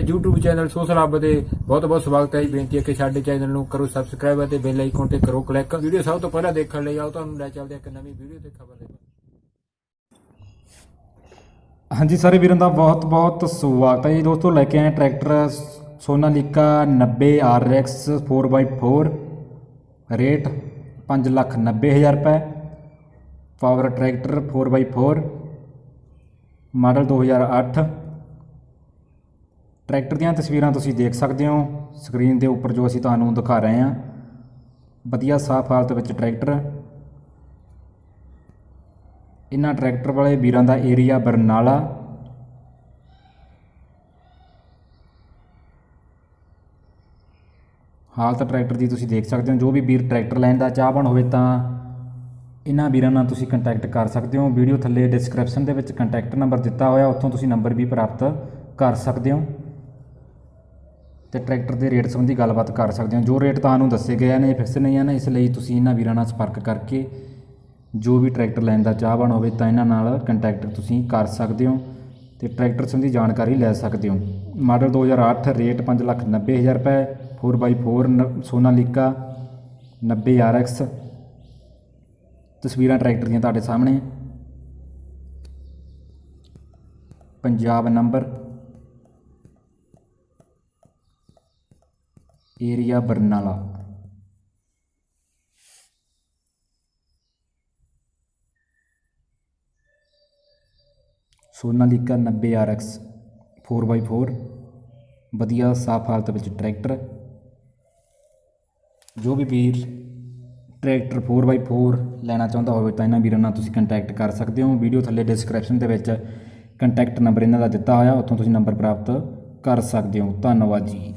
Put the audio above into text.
YouTube channel social ਹੱਬ ਦੇ ਬਹੁਤ ਬਹੁਤ ਸਵਾਗਤ ਹੈ ਜੀ। ਬੇਨਤੀ ਹੈ ਕਿ ਸਾਡੇ ਚੈਨਲ ਨੂੰ ਕਰੋ ਸਬਸਕ੍ਰਾਈਬ ਅਤੇ ਬੈਲ ਆਈਕਨ ਤੇ ਕਰੋ ਕਲਿੱਕ ਵੀਡੀਓ ਸਭ ਤੋਂ ਪਹਿਲਾਂ ਦੇਖਣ ਲਈ ਆਓ, ਤੁਹਾਨੂੰ ਲੈ ਚੱਲਦੇ ਇੱਕ ਨਵੀਂ ਵੀਡੀਓ ਤੇ ਖਬਰ ਦੇ ਹਾਂਜੀ ਸਾਰੇ ਵੀਰਾਂ ਦਾ ਬਹੁਤ ਬਹੁਤ ਸਵਾਗਤ ਹੈ ਜੀ। ਦੋਸਤੋ, ਲੈ ਕੇ ਆਏ ਹਾਂ tractor Sonalika 90 RX 4x4 rate 590000 ਰੁਪਏ। Power tractor 4x4 model 2008 tractor ਦੀਆਂ ਤਸਵੀਰਾਂ ਤੁਸੀਂ ਦੇਖ ਸਕਦੇ ਹੋ, ਸਕਰੀਨ ਦੇ ਉੱਪਰ ਜੋ ਅਸੀਂ ਤੁਹਾਨੂੰ ਦਿਖਾ ਰਹੇ ਹਾਂ। ਵਧੀਆ ਸਾਫ਼ ਹਾਲਤ ਵਿੱਚ ਟਰੈਕਟਰ। ਇਹਨਾਂ ਟਰੈਕਟਰ ਵਾਲੇ ਵੀਰਾਂ ਦਾ ਏਰੀਆ ਬਰਨਾਲਾ। ਹਾਲਤ ਟਰੈਕਟਰ ਦੀ ਤੁਸੀਂ ਦੇਖ ਸਕਦੇ ਹੋ, ਜੋ ਵੀ ਵੀਰ ਟਰੈਕਟਰ ਲੈਣ ਦਾ ਚਾਹਵਾਨ ਹੋਵੇ ਤਾਂ ਇਹਨਾਂ ਵੀਰਾਂ ਨਾਲ ਤੁਸੀਂ ਕੰਟੈਕਟ ਕਰ ਸਕਦੇ ਹੋ। ਵੀਡੀਓ ਥੱਲੇ ਡਿਸਕ੍ਰਿਪਸ਼ਨ ਦੇ ਵਿੱਚ ਕੰਟੈਕਟ ਨੰਬਰ ਦਿੱਤਾ ਹੋਇਆ, ਉੱਥੋਂ ਤੁਸੀਂ ਨੰਬਰ ਵੀ ਪ੍ਰਾਪਤ ਕਰ ਸਕਦੇ ਹੋ। ਤੇ ਟਰੈਕਟਰ ਦੇ ਰੇਟ ਸੰਬੰਧੀ ਗੱਲਬਾਤ ਕਰ ਸਕਦੇ ਹੋ। ਜੋ ਰੇਟ ਤੁਹਾਨੂੰ ਦੱਸੇ ਗਏ ਨੇ, ਫਿਕਸ ਨਹੀਂ ਹਨ ਇਸ ਲਈ ਤੁਸੀਂ ਇਹਨਾਂ ਵੀਰਾਂ ਨਾਲ ਸੰਪਰਕ ਕਰਕੇ ਜੋ ਵੀ ਟਰੈਕਟਰ ਲੈਣ ਦਾ ਚਾਹਵਾਨ ਹੋਵੇ ਤਾਂ ਇਹਨਾਂ ਨਾਲ ਕੰਟੈਕਟ ਤੁਸੀਂ ਕਰ ਸਕਦੇ ਹੋ ਤੇ ਟਰੈਕਟਰ ਸੰਬੰਧੀ ਜਾਣਕਾਰੀ ਲੈ ਸਕਦੇ ਹੋ। ਮਾਡਲ 2008 ਰੇਟ 590000 ਰੁਪਏ 4x4 ਨ- ਸੋਨਾਲੀਕਾ 90 RX ਤਸਵੀਰਾਂ ਟਰੈਕਟਰ ਦੀਆਂ ਤੁਹਾਡੇ ਸਾਹਮਣੇ। Punjab number area Barnala. Sonalika 90 RX 4x4 ਵਧੀਆ ਸਾਫ਼ ਹਾਲਤ ਵਿੱਚ ਟਰੈਕਟਰ। ਜੋ ਵੀ ਵੀਰ ਟਰੈਕਟਰ 4x4 ਲੈਣਾ ਚਾਹੁੰਦਾ ਹੋਵੇ ਤਾਂ ਇਹਨਾਂ ਵੀਰਾਂ ਨਾਲ ਤੁਸੀਂ ਕੰਟੈਕਟ ਕਰ ਸਕਦੇ ਹੋ। ਵੀਡੀਓ ਥੱਲੇ ਡਿਸਕ੍ਰਿਪਸ਼ਨ ਦੇ ਵਿੱਚ ਕੰਟੈਕਟ ਨੰਬਰ ਇਹਨਾਂ ਦਾ ਦਿੱਤਾ ਹੋਇਆ, ਉੱਥੋਂ ਤੁਸੀਂ ਨੰਬਰ ਪ੍ਰਾਪਤ ਕਰ ਸਕਦੇ ਹੋ। ਧੰਨਵਾਦ ਜੀ।